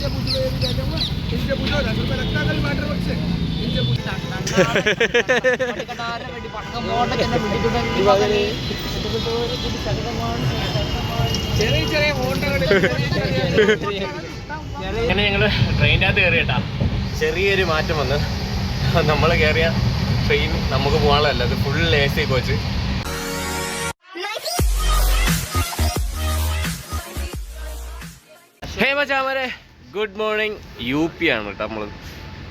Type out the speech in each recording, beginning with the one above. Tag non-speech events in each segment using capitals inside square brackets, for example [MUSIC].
इनसे पूछ लो ये भी दे दूंगा इनसे पूछो दस रुपये लगता है कल वाटर वर्क से इनसे पूछो ചെറിയ ചെറിയ ഹോണ്ടകൾ അങ്ങനെ ഞങ്ങൾ ട്രെയിനിൻ്റെ അകത്ത് കയറി കേട്ടാ ചെറിയൊരു മാറ്റം വന്ന് നമ്മൾ കയറിയ ട്രെയിൻ നമുക്ക് പോകാനുള്ളതല്ല അത് full A C coach hey മച്ചാമരെ ഗുഡ് മോർണിംഗ് യു പി ആണ് കേട്ടോ നമ്മൾ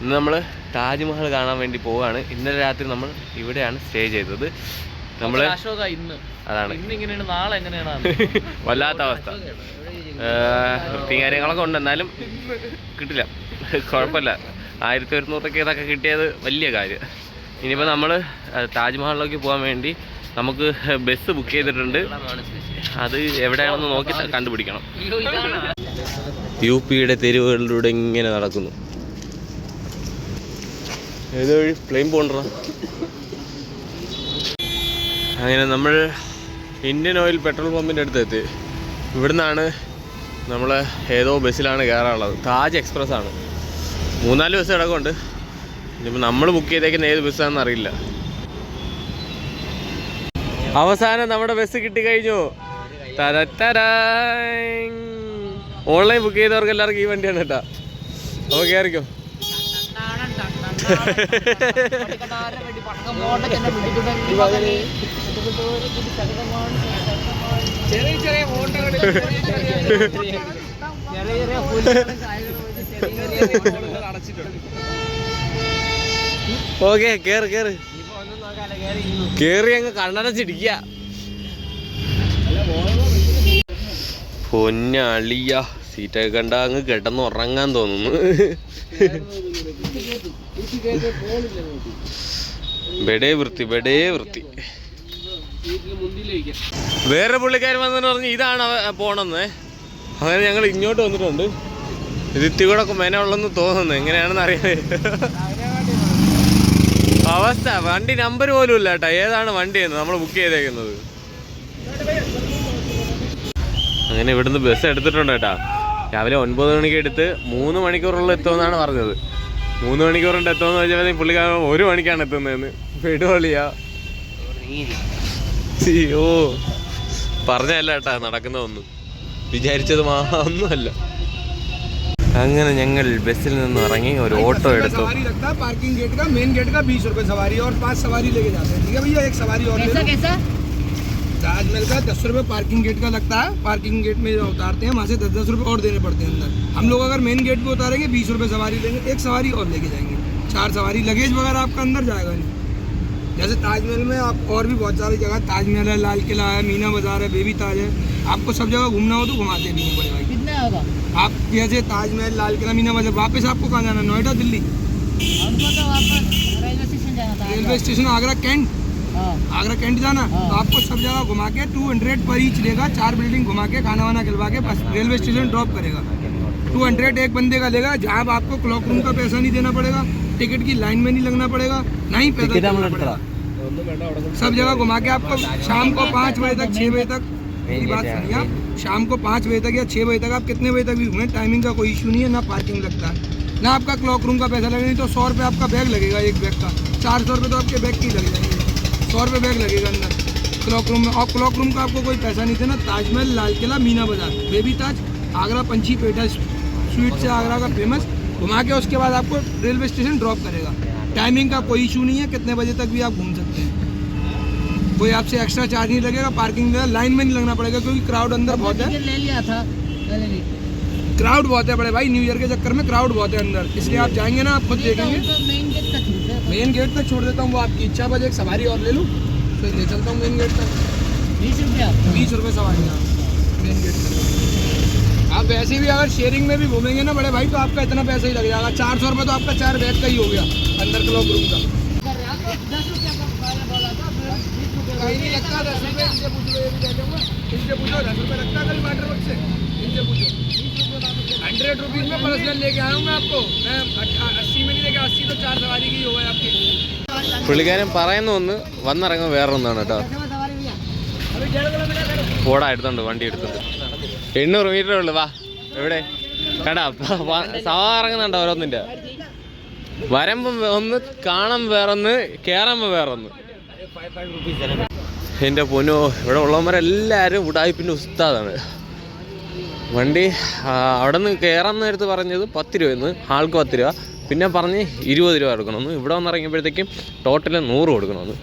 ഇന്ന് നമ്മൾ താജ്മഹൽ കാണാൻ വേണ്ടി പോവാണ്. ഇന്നലെ രാത്രി നമ്മൾ ഇവിടെയാണ് സ്റ്റേ ചെയ്തത്. നമ്മൾ ഇന്ന്. അതാണ്. ഇന്ന് ഇങ്ങനെയാണ് നാളെ എങ്ങനെയാണ് [LAUGHS] വല്ലാത്ത അവസ്ഥ. വൃത്തിയും കാര്യങ്ങളൊക്കെ ഉണ്ട്. എന്നാലും കിട്ടില്ല. കുഴപ്പമില്ല. ആയിരത്തി ഒരുന്നൂറൊക്കെ ഇതൊക്കെ കിട്ടിയത് വലിയ കാര്യം. ഇനിയിപ്പോൾ നമ്മൾ താജ്മഹലിലേക്ക് പോകാൻ വേണ്ടി നമുക്ക് ബസ് ബുക്ക് ചെയ്തിട്ടുണ്ട്. അത് എവിടെയാണെന്ന് നോക്കി കണ്ടുപിടിക്കണം. യു പിയുടെ തെരുവുകളിലൂടെ ഇങ്ങനെ നടക്കുന്നു. ഏത് പ്ലെയിൻ പോണ്ട അങ്ങനെ നമ്മൾ ഇന്ത്യൻ ഓയിൽ പെട്രോൾ പമ്പിന്റെ അടുത്ത് എത്തി. ഇവിടുന്നാണ് നമ്മൾ ഏതോ ബസ്സിലാണ് കയറാനുള്ളത്. താജ് എക്സ്പ്രസ് ആണ്. മൂന്നാൽ ബസ് കിടക്കുന്നുണ്ട് ഇനിയിപ്പോൾ നമ്മൾ ബുക്ക് ചെയ്തേക്കുന്ന ഏത് ബസ്സാണെന്ന് അറിയില്ല. അവസാനം നമ്മുടെ ബസ് കിട്ടി കിട്ടിക്കഴിഞ്ഞു ഓൺലൈൻ ബുക്ക് ചെയ്തവർക്ക് എല്ലാവർക്കും ഈ വണ്ടിയാണ് കേട്ടോ. ഓക്കെ ആയിരിക്കും ചെറിയ ചെറിയ ഓക്കെ കേറ് കേറ്. കേറി അങ്ങ് കണ്ണടച്ചിടിക്ക പൊന്നളിയ സീറ്റൊക്കെ കണ്ട അങ്ങ് കിടന്ന് ഉറങ്ങാൻ തോന്നുന്നു. ബെടേ വൃത്തി ബെടേ വൃത്തി. വേറെ പുള്ളിക്കാരൻ വന്നിട്ട് പറഞ്ഞു ഇതാണ് പോണെന്ന്. അങ്ങനെ ഞങ്ങൾ ഇങ്ങോട്ട് വന്നിട്ടുണ്ട്. ഇത് ഇത്തിരി കൂടെ മെന ഉള്ളെന്ന് തോന്നുന്നു. എങ്ങനെയാണെന്ന് അറിയാൻ. അവസ്ഥ വണ്ടി നമ്പർ പോലും ഇല്ല കേട്ടോ. ഏതാണ് വണ്ടി എന്ന് നമ്മൾ ബുക്ക് ചെയ്തേക്കുന്നത്. അങ്ങനെ ഇവിടുന്ന് ബസ് എടുത്തിട്ടുണ്ട് കേട്ടോ. രാവിലെ ഒൻപത് മണിക്ക് എടുത്ത് മൂന്ന് മണിക്കൂറുള്ള എത്തുമെന്നാണ് പറഞ്ഞത്. മൂന്ന് മണിക്കൂറിന്റെ എത്തുമെന്ന് വെച്ചാൽ പുള്ളിക്കാരൻ ഒരു മണിക്കാണ് എത്തുന്നതെന്ന്. പെടുവളിയാ പറഞ്ഞല്ല കേട്ടാ നടക്കുന്ന ഒന്നും വിചാരിച്ചത് മാ ഒന്നുമല്ല. അങ്ങനെ ഞങ്ങൾ ബസ്സിൽ നിന്ന് ഇറങ്ങി ഒരു ഓട്ടോ എടുത്തു सवारी लगता है पार्किंग गेट का मेन गेट का बीस रुपए सवारी और पांच सवारी लेके जाते हैं ठीक है भैया एक सवारी और ले लो। ताजमहल का दस रुपए पार्किंग गेट का लगता है पार्किंग गेट में जो उतारते हैं वहाँ से दस दस रुपए और देने पड़ते हैं अंदर हम लोग अगर मेन गेट पे उतारेंगे बीस रुपए सवारी लेंगे एक सवारी और लेके जाएंगे चार सवारी लगेज वगैरह आपका अंदर जाएगा नहीं जैसे ताजमहल में आप और भी बहुत सारी जगह ताजमहल है लाल किला है मीना बाजार है बेबी ताज है आपको सब जगह घूमना हो तो घुमाते भी हैं बड़े भाई कितना होगा आप जैसे ताजमहल लाल किला मीना बाज़ार वापस आपको कहाँ जाना है? नोएडा दिल्ली? हमको तो वापस रेलवे स्टेशन जाना था रेलवे स्टेशन आगरा कैंट? हाँ। आगरा कैंट जाना? हाँ। तो आपको सब जगह घुमा के टू हंड्रेड पर ईच लेगा चार बिल्डिंग घुमा के खाना वाना खिलवा के बस रेलवे स्टेशन ड्रॉप करेगा। टू हंड्रेड एक बंदे का लेगा जहाँ आप आपको क्लॉक रूम का पैसा नहीं देना पड़ेगा टिकट की लाइन में नहीं लगना पड़ेगा नहीं पैसा सब जगह घुमा के आपको शाम को पाँच बजे तक छः बजे तक मेरी बात सुनिए आप शाम को पाँच बजे तक या छः बजे तक आप कितने बजे तक भी घूमें टाइमिंग का कोई इशू नहीं है ना पार्किंग लगता। है ना आपका क्लॉक रूम का पैसा लगेगा नहीं तो सौ रुपये आपका बैग लगेगा एक बैग का। चार सौ रुपये तो आपके बैग की लग जाएँगे। सौ रुपये बैग लगेगा अंदर। क्लॉक रूम में और क्लॉक रूम का आपको कोई पैसा नहीं देना ताजमहल लाल किला मीना बाज़ार। बेबी ताज आगरा पंछी पेटा स्वीट से आगरा का फ़ेमस घुमा के उसके बाद आपको रेलवे स्टेशन ड्रॉप करेगा। टाइमिंग का कोई इशू नहीं है कितने बजे तक भी आप घूम सकते कोई आपसे एक्स्ट्रा चार्ज नहीं लगेगा पार्किंग में लाइन में नहीं लगना पड़ेगा क्योंकि क्राउड अंदर बहुत है। ले लिया था क्राउड बहुत है बड़े भाई न्यू ईयर के चक्कर में क्राउड बहुत है अंदर। इसलिए आप जाएँगे ना आप खुद देखेंगे। मेन गेट तक छोड़ देता हूँ वो आपकी इच्छा बजे एक सवारी और ले लूँ फिर ले चलता हूँ मेन गेट तक। बीस रुपया बीस रुपये सवारी हाँ मेन गेट तक। आप वैसे भी अगर शेयरिंग में भी घूमेंगे ना बड़े भाई तो आपका इतना पैसा ही लग जाएगा चार सौ रुपये तो आपका चार बैग का ही हो गया अंदर क्लॉक रूम का। कहीं नहीं लगता दस रुपये इनसे पूछ लो ये भी दे दूंगा इनसे पूछो दस रुपये लगता है कल वाटर वर्क से इनसे पूछो हंड्रेड रुपीज़ में पर्सनल लेके आया हूँ मैं आपको मैं अट्ठा- अस्सी में नहीं लेके अस्सी तो चार सवारी की ही होगा आपकी പുള്ളിക്കാരൻ പറയുന്ന ഒന്ന് വന്നിറങ്ങുന്ന വേറൊന്നാണ് കേട്ടോ सवारी भैया अभी डेढ़ किलोमीटर करो പോടാ എടുത്തോണ്ട് വണ്ടി എടുത്തോണ്ട് എണ്ണൂറ് മീറ്ററേ ഉള്ളു വാ എവിടെ കേട്ടാ സവാ ഇറങ്ങുന്നുണ്ട് ഓരോന്നിന്റെ വരുമ്പം ഒന്ന് കാണാൻ വേറൊന്ന് കേറുമ്പോ വേറൊന്ന് എന്റെ പൊന്നു ഇവിടെ ഉള്ളവന്മാരെല്ലാവരും ഉടായ്പിന്റെ ഉസ്താദാണ്. വണ്ടി അവിടെ നിന്ന് കയറാൻ നേരത്ത് പറഞ്ഞത് പത്ത് രൂപയെന്ന് ആൾക്ക് പത്ത് രൂപ. പിന്നെ പറഞ്ഞ് ഇരുപത് രൂപ കൊടുക്കണമെന്ന്. ഇവിടെ വന്ന് ഇറങ്ങിയപ്പോഴത്തേക്കും ടോട്ടൽ നൂറ് കൊടുക്കണമെന്ന്.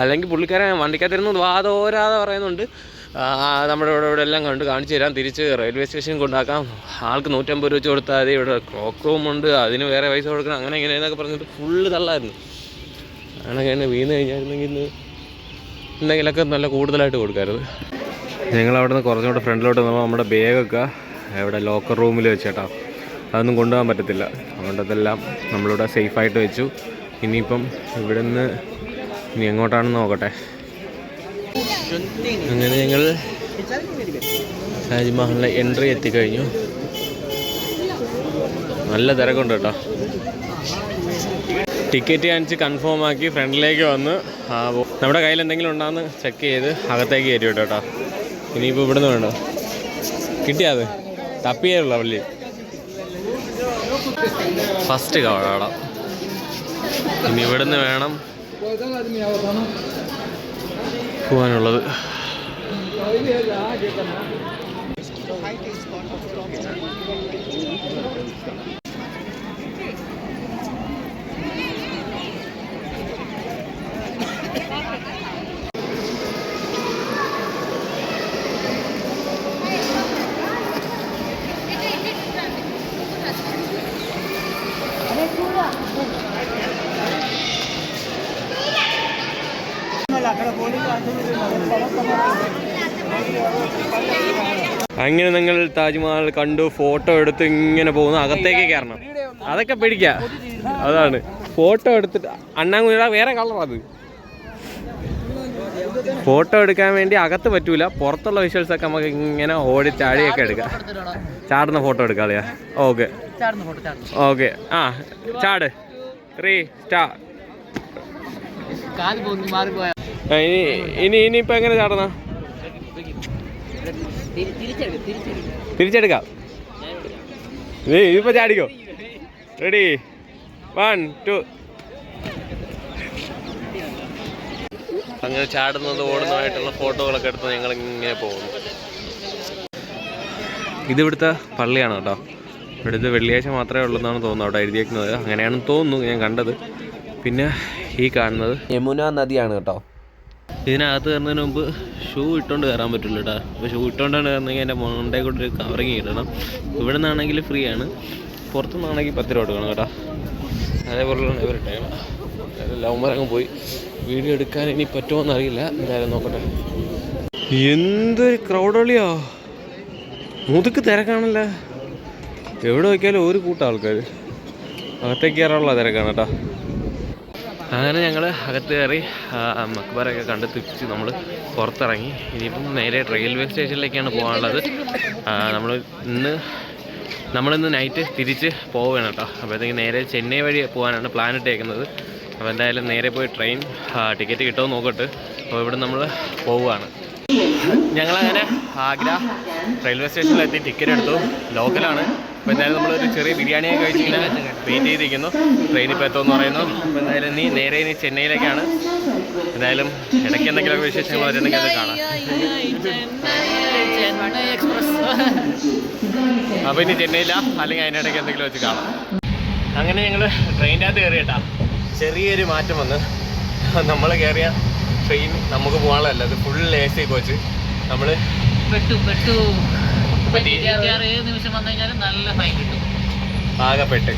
അല്ലെങ്കിൽ പുള്ളിക്കാരൻ വണ്ടിക്കകത്തിരുന്ന് വാതോരാതെ പറയുന്നുണ്ട്. നമ്മുടെ ഇവിടെ ഇവിടെ എല്ലാം കണ്ട് കാണിച്ചു തരാം. തിരിച്ച് റെയിൽവേ സ്റ്റേഷൻ കൊണ്ടാക്കാം. ആൾക്ക് നൂറ്റമ്പത് രൂപ വെച്ച് കൊടുത്താൽ മതി. ഇവിടെ ക്ലോക്ക് റൂം ഉണ്ട്. അതിന് വേറെ പൈസ കൊടുക്കണം. അങ്ങനെ ഇങ്ങനെ എന്നൊക്കെ പറഞ്ഞിട്ട് ഫുള്ള് തള്ളായിരുന്നു. അങ്ങനെ വീണ് കഴിഞ്ഞായിരുന്നെങ്കിൽ എന്തെങ്കിലുമൊക്കെ നല്ല കൂടുതലായിട്ട് കൊടുക്കരുത് ഞങ്ങൾ അവിടെ നിന്ന് കുറച്ചുകൂടെ ഫ്രണ്ടിലോട്ട് വന്നപ്പോൾ നമ്മുടെ ബാഗൊക്കെ ഇവിടെ ലോക്കർ റൂമിൽ വെച്ചേട്ടാ. അതൊന്നും കൊണ്ടുപോകാൻ പറ്റത്തില്ല. അതുകൊണ്ട് അതെല്ലാം നമ്മളിവിടെ സേഫായിട്ട് വെച്ചു. ഇനിയിപ്പം ഇവിടെ നിന്ന് ഇനി എങ്ങോട്ടാണെന്ന് നോക്കട്ടെ. അങ്ങനെ ഞങ്ങൾ താജ്മഹലിലെ എൻട്രി എത്തിക്കഴിഞ്ഞു. നല്ല തിരക്കുണ്ട് കേട്ടോ. ടിക്കറ്റ് കാണിച്ച് കൺഫേം ആക്കി ഫ്രണ്ടിലേക്ക് വന്ന്. നമ്മുടെ കയ്യിൽ എന്തെങ്കിലും ഉണ്ടാന്ന് ചെക്ക് ചെയ്ത് അകത്തേക്ക് കയറ്റി വിട്ടോ കേട്ടോ ഇനിയിപ്പോൾ ഇവിടുന്ന് വേണ്ടോ കിട്ടിയാത് തപ്പിയുള്ള പള്ളി? ഫസ്റ്റ് കവട. ഇനി ഇവിടുന്ന് വേണം പോകാനുള്ളത് അങ്ങനെ നിങ്ങൾ താജ്മഹൽ കണ്ടു ഫോട്ടോ എടുത്ത് ഇങ്ങനെ പോകുന്നു അകത്തേക്ക് കയറണം. അതൊക്കെ പിടിക്ക. അതാണ്. ഫോട്ടോ എടുത്തിട്ട് അണ്ണാങ്കുഞ്ഞ വേറെ കളർ അത്. ഫോട്ടോ എടുക്കാൻ വേണ്ടി അകത്ത് പറ്റൂല. പുറത്തുള്ള വിഷ്വൽസ് ഒക്കെ നമുക്ക് ഇങ്ങനെ ഓടി ചാടിയൊക്കെ എടുക്കാം. ചാടുന്ന ഫോട്ടോ എടുക്കാളിയാ ഓക്കെ. ഓക്കെ. ആ ചാട്. ത്രീ സ്റ്റാർ ഇനി ഇനി ഇനിയിപ്പോ എങ്ങനെ ചാടുന്ന? തിരിച്ചെടുക്കും. ഇപ്പൊ ചാടിക്കോ. റെഡി വൺ ടു അങ്ങനെ ചാടുന്നത് ഓടുന്നതായിട്ടുള്ള ഫോട്ടോകളൊക്കെ എടുത്ത് ഞങ്ങൾ ഇങ്ങനെ പോകുന്നു ഇതിവിടുത്തെ പള്ളിയാണ് കേട്ടോ. ഇവിടുത്തെ വെള്ളിയാഴ്ച മാത്രമേ ഉള്ളൂ എന്നാണ് തോന്നുന്നത് അവിടെ എഴുതിയേക്കുന്നത്. അങ്ങനെയാണെന്ന് തോന്നുന്നു ഞാൻ കണ്ടത്. പിന്നെ ഈ കാണുന്നത് യമുന നദിയാണ് കേട്ടോ. ഇതിനകത്ത് കയറുന്നതിന് മുമ്പ് ഷൂ ഇട്ടുകൊണ്ട് കയറാൻ പറ്റില്ല കേട്ടോ. അപ്പോൾ ഷൂ ഇട്ടുകൊണ്ടാണ് കയറുന്നെങ്കിൽ എന്റെ മണ്ടേ കൊണ്ട് ഒരു കവറിങ് ഇടണം. ഇവിടെ നിന്നാണെങ്കിൽ ഫ്രീ ആണ്. പുറത്തുനിന്നാണെങ്കിൽ പത്ത് രൂപ കൊടുക്കണം കേട്ടോ. അതേപോലെയാണ് ലവ് മരങ്ങ് പോയി. വീഡിയോ എടുക്കാൻ ഇനി പറ്റുമോ അറിയില്ല. എന്തായാലും നോക്കട്ടെ. എന്തൊരു ക്രൗഡളിയോ മുതുക്ക് തിരക്കാണല്ലോ. എവിടെ നോക്കിയാലും ഒരു കൂട്ടം ആൾക്കാർ. അകത്തേക്ക് കയറാനുള്ള തിരക്കാണ് കേട്ടോ. അങ്ങനെ ഞങ്ങൾ അകത്ത് കയറി മക്ബാരൊക്കെ മക്ബറൊക്കെ കണ്ട് തിരിച്ച് നമ്മൾ പുറത്തിറങ്ങി. ഇനിയിപ്പം നേരെ റെയിൽവേ സ്റ്റേഷനിലേക്കാണ് പോകാനുള്ളത്. നമ്മൾ ഇന്ന് നമ്മളിന്ന് നൈറ്റ് തിരിച്ച് പോവുകയാണ് കേട്ടോ. അപ്പോഴത്തേക്ക് നേരെ ചെന്നൈ വഴി പോകാനാണ് പ്ലാൻ ഇട്ടേക്കുന്നത്. അപ്പോൾ എന്തായാലും നേരെ പോയി ട്രെയിൻ ടിക്കറ്റ് കിട്ടുമോ നോക്കട്ട്. അപ്പോൾ ഇവിടെ നമ്മൾ പോവുകയാണ്. ഞങ്ങളങ്ങനെ ആഗ്ര റെയിൽവേ സ്റ്റേഷനിലെത്തി ടിക്കറ്റ് എടുത്തു. ലോക്കലാണ്. അപ്പോൾ എന്തായാലും നമ്മളൊരു ചെറിയ ബിരിയാണിയൊക്കെ കഴിച്ചിങ്ങനെ വെയിറ്റ് ചെയ്തിരിക്കുന്നു. ട്രെയിൻ ഇപ്പോൾ എത്തുമെന്ന് പറയുന്നു. അപ്പോൾ എന്തായാലും നീ നേരെ ഇനി ചെന്നൈയിലേക്കാണ്. എന്തായാലും ഇടയ്ക്ക് എന്തെങ്കിലുമൊക്കെ വിശേഷങ്ങൾ വരുന്നെങ്കിൽ അത് കാണാം. അപ്പോൾ ഇനി ചെന്നൈയില്ല അല്ലെങ്കിൽ അതിനിടയ്ക്ക് എന്തെങ്കിലും വെച്ച് കാണാം. അങ്ങനെ ഞങ്ങൾ ട്രെയിനിന്റെ അകത്ത് ചെറിയൊരു മാറ്റം വന്ന് നമ്മൾ കയറിയ ട്രെയിൻ നമുക്ക് പോകാനുള്ളതല്ല അത് ഫുൾ എ സി കോച്ച് നമ്മൾ പെട്ടു പെട്ടു. പറ്റി. TTR നിമിഷം വന്നു കഴിഞ്ഞാലും നല്ല ഫൈൻ കിട്ടും. ആകെപ്പെട്ട്.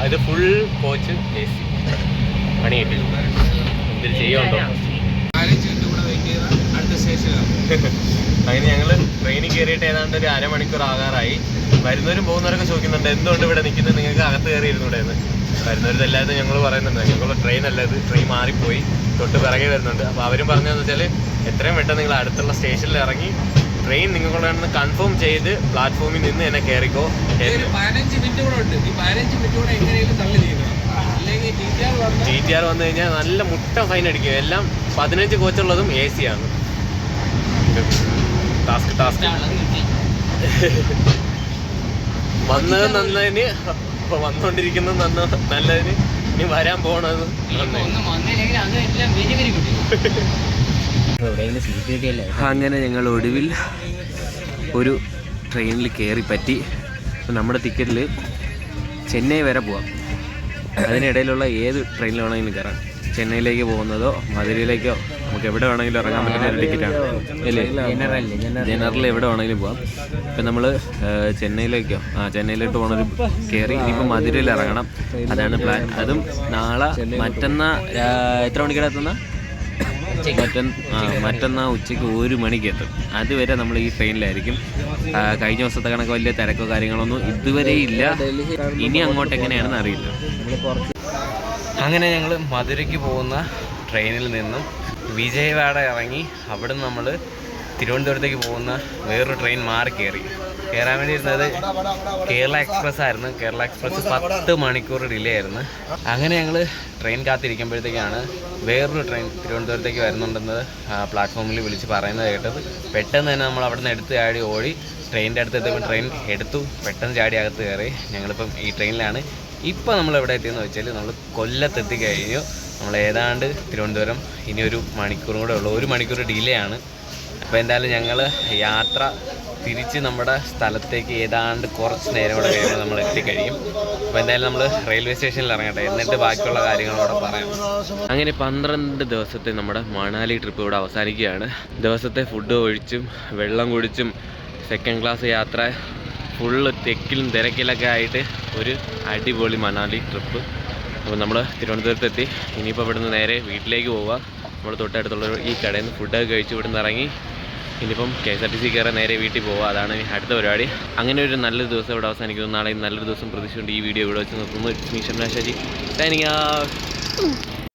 അത് ഫുൾ കോച്ച് എ സി പണി കിട്ടി എന്തിന് ചെയ്യുന്നുണ്ടോ അങ്ങനെ ഞങ്ങൾ ട്രെയിനിൽ കയറിയിട്ട് ഏതാണ്ട് ഒരു അരമണിക്കൂർ ആകാറായി. വരുന്നവരും പോകുന്നവരൊക്കെ ചോദിക്കുന്നുണ്ട് എന്തുകൊണ്ട് ഇവിടെ നിൽക്കുന്നത് നിങ്ങൾക്ക് അകത്ത് കയറി ഇരുന്നൂടെ എന്ന്. വരുന്നവരിതല്ലാതെ ഞങ്ങൾ പറയുന്നുണ്ട്. ഞങ്ങൾ ട്രെയിൻ അല്ല ഇത്. ട്രെയിൻ മാറിപ്പോയി. തൊട്ട് പിറകെ വരുന്നുണ്ട്. അപ്പോൾ അവരും പറഞ്ഞതെന്ന് വെച്ചാൽ എത്രയും പെട്ടെന്ന് നിങ്ങൾ അടുത്തുള്ള സ്റ്റേഷനിൽ ഇറങ്ങി ട്രെയിൻ നിങ്ങൾക്കുള്ളതെന്ന് കൺഫേം ചെയ്ത് പ്ലാറ്റ്ഫോമിൽ നിന്ന് തന്നെ കയറിക്കോ പതിനഞ്ച് മിനിറ്റ് കൂടെ ഉണ്ട്. ഈ പതിനഞ്ച് മിനിറ്റ് കൂടെ എങ്ങനെയും തള്ളി ചെയ്യണം. അല്ലെങ്കിൽ ടി ടി ആർ വന്ന് കഴിഞ്ഞാൽ നല്ല മുട്ട ഫൈൻ അടിക്കും. എല്ലാം പതിനഞ്ച് കോച്ചുള്ളതും എ സി ആണ്. ടാസ്ക് ടാസ്ക് വന്നത് നന്നതിന് വന്നുകൊണ്ടിരിക്കുന്നത് നന്ന നല്ലതിന്. ഇനി വരാൻ പോണത് അങ്ങനെ ഞങ്ങൾ ഒടുവിൽ ഒരു ട്രെയിനിൽ കയറി പറ്റി. അപ്പോൾ നമ്മുടെ ടിക്കറ്റിൽ ചെന്നൈ വരെ പോവാം. അതിനിടയിലുള്ള ഏത് ട്രെയിനിൽ വേണമെങ്കിലും കയറാം ചെന്നൈയിലേക്ക് പോകുന്നതോ മധുരയിലേക്കോ? നമുക്ക് എവിടെ വേണമെങ്കിലും ഇറങ്ങാൻ പറ്റുന്ന ഒരു ടിക്കറ്റാണ് അല്ലേ? ജനറൽ എവിടെ വേണമെങ്കിലും പോവാം. ഇപ്പം നമ്മൾ ചെന്നൈയിലേക്കോ ആ ചെന്നൈയിലോട്ട് പോകണൊരു കയറി ഇനിയിപ്പോൾ മധുരയിൽ ഇറങ്ങണം. അതാണ് പ്ലാൻ അതും നാളെ മറ്റന്നാ എത്ര മണിക്കാണ് എത്തുന്ന മറ്റന്ന മറ്റന്നാ ഉച്ചയ്ക്ക് ഒരു മണിക്ക് എത്തും. അതുവരെ നമ്മൾ ഈ ട്രെയിനിലായിരിക്കും. കഴിഞ്ഞ ദിവസത്തെ കണക്ക് വലിയ തിരക്കോ കാര്യങ്ങളൊന്നും ഇതുവരെ ഇല്ല. ഇനി അങ്ങോട്ട് എങ്ങനെയാണെന്ന് അറിയില്ല. അങ്ങനെ ഞങ്ങൾ മധുരയ്ക്ക് പോകുന്ന ട്രെയിനിൽ നിന്നും വിജയവാഡ ഇറങ്ങി. അവിടെ നിന്ന് നമ്മൾ തിരുവനന്തപുരത്തേക്ക് പോകുന്ന വേറൊരു ട്രെയിൻ മാറി കയറി. കയറാൻ വേണ്ടി ഇരുന്നത് കേരള എക്സ്പ്രസ് ആയിരുന്നു. കേരള എക്സ്പ്രസ് പത്ത് മണിക്കൂർ ഡിലേ ആയിരുന്നു. അങ്ങനെ ഞങ്ങൾ ട്രെയിൻ കാത്തിരിക്കുമ്പോഴത്തേക്കാണ് വേറൊരു ട്രെയിൻ തിരുവനന്തപുരത്തേക്ക് വരുന്നുണ്ടെന്ന് പ്ലാറ്റ്ഫോമിൽ വിളിച്ച് പറയുന്നത് കേട്ടത്. പെട്ടെന്ന് തന്നെ നമ്മൾ അവിടെ നിന്ന് എടുത്ത് ചാടി ഓടി ട്രെയിനിന്റെ അടുത്ത് എത്തിയപ്പോൾ ട്രെയിൻ എടുത്തു. പെട്ടെന്ന് ചാടി അകത്ത് കയറി. ഞങ്ങളിപ്പം ഈ ട്രെയിനിലാണ് ഇപ്പോൾ നമ്മൾ എവിടെ എത്തിയെന്ന് വെച്ചാൽ നമ്മൾ കൊല്ലത്തെത്തി കഴിഞ്ഞു. നമ്മൾ ഏതാണ്ട് തിരുവനന്തപുരം ഇനി ഒരു മണിക്കൂറും കൂടെ ഉള്ളൂ. ഒരു മണിക്കൂർ ഡിലേ ആണ്. അപ്പോൾ എന്തായാലും ഞങ്ങൾ യാത്ര തിരിച്ച് നമ്മുടെ സ്ഥലത്തേക്ക് ഏതാണ്ട് കുറച്ച് നേരം കൂടെ കഴിയുമ്പോൾ നമ്മൾ എത്തിക്കഴിയും അപ്പോൾ എന്തായാലും നമ്മൾ റെയിൽവേ സ്റ്റേഷനിൽ ഇറങ്ങട്ടെ. എന്നിട്ട് ബാക്കിയുള്ള കാര്യങ്ങളോടെ പറയാം. അങ്ങനെ പന്ത്രണ്ട് ദിവസത്തെ നമ്മുടെ മണാലി ട്രിപ്പ് ഇവിടെ അവസാനിക്കുകയാണ്. ദിവസത്തെ ഫുഡ് ഒഴിച്ചും വെള്ളം കുടിച്ചും സെക്കൻഡ് ക്ലാസ് യാത്ര ഫുള്ള് തെക്കിലും തിരക്കിലൊക്കെ ആയിട്ട് ഒരു അടിപൊളി മണാലി ട്രിപ്പ് അപ്പോൾ നമ്മൾ തിരുവനന്തപുരത്തെത്തി. ഇനിയിപ്പോൾ ഇവിടുന്ന് നേരെ വീട്ടിലേക്ക് പോവുക. നമ്മൾ തൊട്ടടുത്തുള്ള ഈ കടയിൽ നിന്ന് ഫുഡൊക്കെ കഴിച്ച് ഇവിടുന്ന് ഇറങ്ങി ഇനിയിപ്പം K S R T C കയറാൻ നേരെ വീട്ടിൽ പോവുക. അതാണ് അടുത്ത പരിപാടി. അങ്ങനെ ഒരു നല്ലൊരു ദിവസം ഇവിടെ അവസാനിക്കുന്നു. നാളെ നല്ലൊരു ദിവസം പ്രതീക്ഷിച്ചുകൊണ്ട് ഈ വീഡിയോ ഇവിടെ വെച്ച് നിർത്തുന്നു. It's me Shamna Shaji